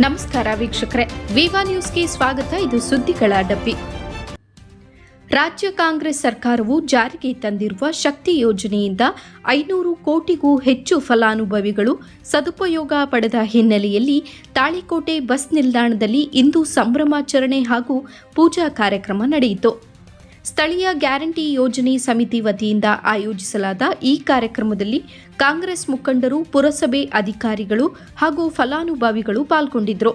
ನಮಸ್ಕಾರ ವೀಕ್ಷಕರೇ. ವಿವಾ ನ್ಯೂಸ್ಗೆ ಸ್ವಾಗತ. ಇದು ಸುದ್ದಿಗಳ ಡಬ್ಬಿ. ರಾಜ್ಯ ಕಾಂಗ್ರೆಸ್ ಸರ್ಕಾರವು ಜಾರಿಗೆ ತಂದಿರುವ ಶಕ್ತಿ ಯೋಜನೆಯಿಂದ ಐನೂರು ಕೋಟಿಗೂ ಹೆಚ್ಚು ಫಲಾನುಭವಿಗಳು ಸದುಪಯೋಗ ಪಡೆದ ಹಿನ್ನೆಲೆಯಲ್ಲಿ ತಾಳಿಕೋಟೆ ಬಸ್ ನಿಲ್ದಾಣದಲ್ಲಿ ಇಂದು ಸಂಭ್ರಮಾಚರಣೆ ಹಾಗೂ ಪೂಜಾ ಕಾರ್ಯಕ್ರಮ ನಡೆಯಿತು. ಸ್ಥಳೀಯ ಗ್ಯಾರಂಟಿ ಯೋಜನೆ ಸಮಿತಿ ವತಿಯಿಂದ ಆಯೋಜಿಸಲಾದ ಈ ಕಾರ್ಯಕ್ರಮದಲ್ಲಿ ಕಾಂಗ್ರೆಸ್ ಮುಖಂಡರು, ಪುರಸಭೆ ಅಧಿಕಾರಿಗಳು ಹಾಗೂ ಫಲಾನುಭವಿಗಳು ಪಾಲ್ಗೊಂಡಿದ್ದರು.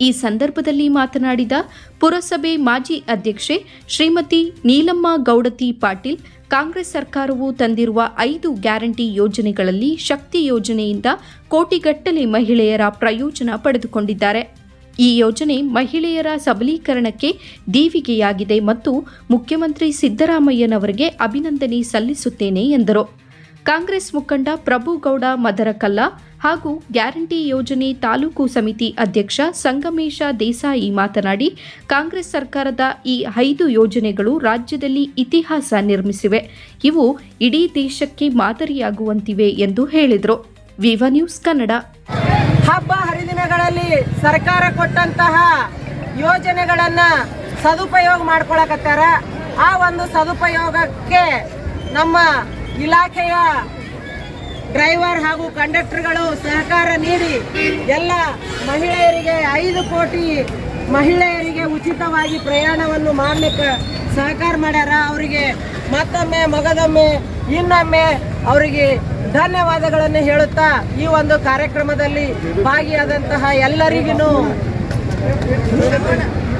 ಈ ಸಂದರ್ಭದಲ್ಲಿ ಮಾತನಾಡಿದ ಪುರಸಭೆ ಮಾಜಿ ಅಧ್ಯಕ್ಷೆ ಶ್ರೀಮತಿ ನೀಲಮ್ಮ ಗೌಡತಿ ಪಾಟೀಲ್, ಕಾಂಗ್ರೆಸ್ ಸರ್ಕಾರವು ತಂದಿರುವ ಐದು ಗ್ಯಾರಂಟಿ ಯೋಜನೆಗಳಲ್ಲಿ ಶಕ್ತಿ ಯೋಜನೆಯಿಂದ ಕೋಟಿಗಟ್ಟಲೆ ಮಹಿಳೆಯರ ಪ್ರಯೋಜನ ಪಡೆದುಕೊಂಡಿದ್ದಾರೆ. ಈ ಯೋಜನೆ ಮಹಿಳೆಯರ ಸಬಲೀಕರಣಕ್ಕೆ ದೀವಿಗೆಯಾಗಿದೆ ಮತ್ತು ಮುಖ್ಯಮಂತ್ರಿ ಸಿದ್ದರಾಮಯ್ಯನವರಿಗೆ ಅಭಿನಂದನೆ ಸಲ್ಲಿಸುತ್ತೇನೆ ಎಂದರು. ಕಾಂಗ್ರೆಸ್ ಮುಖಂಡ ಪ್ರಭುಗೌಡ ಮದರಕಲ್ಲ ಹಾಗೂ ಗ್ಯಾರಂಟಿ ಯೋಜನೆ ತಾಲೂಕು ಸಮಿತಿ ಅಧ್ಯಕ್ಷ ಸಂಗಮೇಶ ದೇಸಾಯಿ ಮಾತನಾಡಿ, ಕಾಂಗ್ರೆಸ್ ಸರ್ಕಾರದ ಈ ಐದು ಯೋಜನೆಗಳು ರಾಜ್ಯದಲ್ಲಿ ಇತಿಹಾಸ ನಿರ್ಮಿಸಿವೆ. ಇವು ಇಡೀ ದೇಶಕ್ಕೆ ಮಾದರಿಯಾಗುವಂತಿವೆ ಎಂದು ಹೇಳಿದರು. ವಿವ ನ್ಯೂಸ್ ಕನ್ನಡ. ಸರ್ಕಾರ ಕೊಟ್ಟಂತಹ ಯೋಜನೆಗಳನ್ನ ಸದುಪಯೋಗ ಮಾಡ್ಕೊಳಕತ್ತಾರ. ಆ ಒಂದು ಸದುಪಯೋಗಕ್ಕೆ ನಮ್ಮ ಇಲಾಖೆಯ ಡ್ರೈವರ್ ಹಾಗೂ ಕಂಡಕ್ಟರ್ಗಳು ಸಹಕಾರ ನೀಡಿ ಎಲ್ಲ ಮಹಿಳೆಯರಿಗೆ ಐದು ಕೋಟಿ ಮಹಿಳೆಯರಿಗೆ ಉಚಿತವಾಗಿ ಪ್ರಯಾಣವನ್ನು ಮಾಡಲಿಕ್ಕೆ ಸಹಕಾರ ಮಾಡ್ಯಾರ. ಅವರಿಗೆ ಮತ್ತೊಮ್ಮೆ, ಮಗದೊಮ್ಮೆ, ಇನ್ನೊಮ್ಮೆ ಅವರಿಗೆ ಧನ್ಯವಾದಗಳನ್ನು ಹೇಳುತ್ತಾ ಈ ಒಂದು ಕಾರ್ಯಕ್ರಮದಲ್ಲಿ ಭಾಗಿಯಾದಂತಹ ಎಲ್ಲರಿಗೂ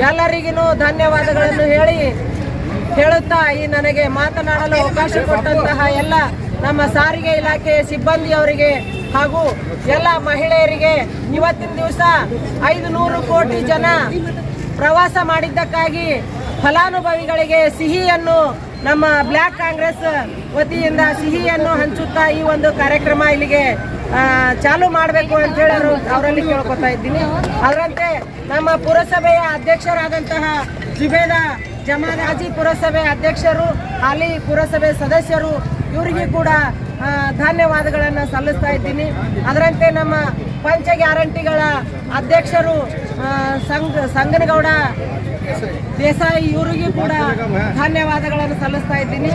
ಎಲ್ಲರಿಗೂ ಧನ್ಯವಾದಗಳನ್ನು ಹೇಳಿ ಹೇಳುತ್ತಾ ಈ ನನಗೆ ಮಾತನಾಡಲು ಅವಕಾಶ ಕೊಟ್ಟಂತಹ ಎಲ್ಲ ನಮ್ಮ ಸಾರಿಗೆ ಇಲಾಖೆ ಸಿಬ್ಬಂದಿಯವರಿಗೆ ಹಾಗೂ ಎಲ್ಲ ಮಹಿಳೆಯರಿಗೆ ಇವತ್ತಿನ ದಿವಸ ಐದು ನೂರು ಕೋಟಿ ಜನ ಪ್ರವಾಸ ಮಾಡಿದ್ದಕ್ಕಾಗಿ ಫಲಾನುಭವಿಗಳಿಗೆ ಸಿಹಿಯನ್ನು ನಮ್ಮ ಬ್ಲ್ಯಾಕ್ ಕಾಂಗ್ರೆಸ್ ವತಿಯಿಂದ ಸಿಹಿಯನ್ನು ಹಂಚುತ್ತಾ ಈ ಒಂದು ಕಾರ್ಯಕ್ರಮ ಇಲ್ಲಿಗೆ ಚಾಲು ಮಾಡಬೇಕು ಅಂತ ಹೇಳಿ ಅವರು ಅವರಲ್ಲಿ ಕೇಳ್ಕೊತಾ ಇದ್ದೀನಿ. ಅದರಂತೆ ನಮ್ಮ ಪುರಸಭೆಯ ಅಧ್ಯಕ್ಷರಾದಂತಹ ಜುಬೇದ ಜಮಾದಾಜಿ ಪುರಸಭೆ ಅಧ್ಯಕ್ಷರು, ಹಾಲಿ ಪುರಸಭೆ ಸದಸ್ಯರು, ಇವರಿಗೆ ಕೂಡ ಧನ್ಯವಾದಗಳನ್ನು ಸಲ್ಲಿಸ್ತಾ ಇದ್ದೀನಿ. ಅದರಂತೆ ನಮ್ಮ ಪಂಚ ಗ್ಯಾರಂಟಿಗಳ ಅಧ್ಯಕ್ಷರು ಸಂಗ ಸಂಗನಗೌಡ ದೇಸಾಯಿ ಇವರಿಗೂ ಕೂಡ ಧನ್ಯವಾದಗಳನ್ನು ಸಲ್ಲಿಸ್ತಾ ಇದ್ದೀನಿ.